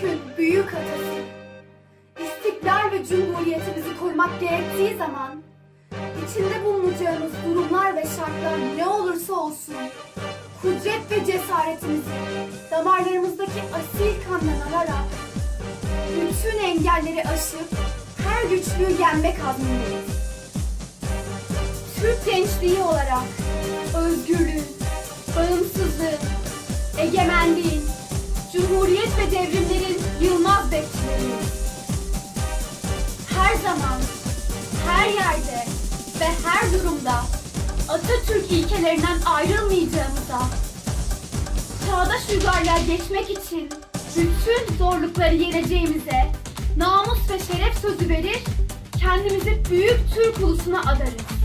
Türk'ün büyük atası. İstiklal ve cumhuriyetimizi korumak gerektiği zaman içinde bulunacağımız durumlar ve şartlar ne olursa olsun kudret ve cesaretimizi damarlarımızdaki asil kandan alarak bütün engelleri aşıp her güçlüğü yenmek azmindeyiz. Türk gençliği olarak özgürlüğün, bağımsızlığın, egemenliğin, cumhuriyet ve devrimlerin yılmaz bekçileriyiz. Her zaman, her yerde ve her durumda Atatürk ilkelerinden ayrılmayacağımıza, çağdaş uygarlığa geçmek için bütün zorlukları yeneceğimize namus ve şeref sözü verir, kendimizi büyük Türk ulusuna adarız.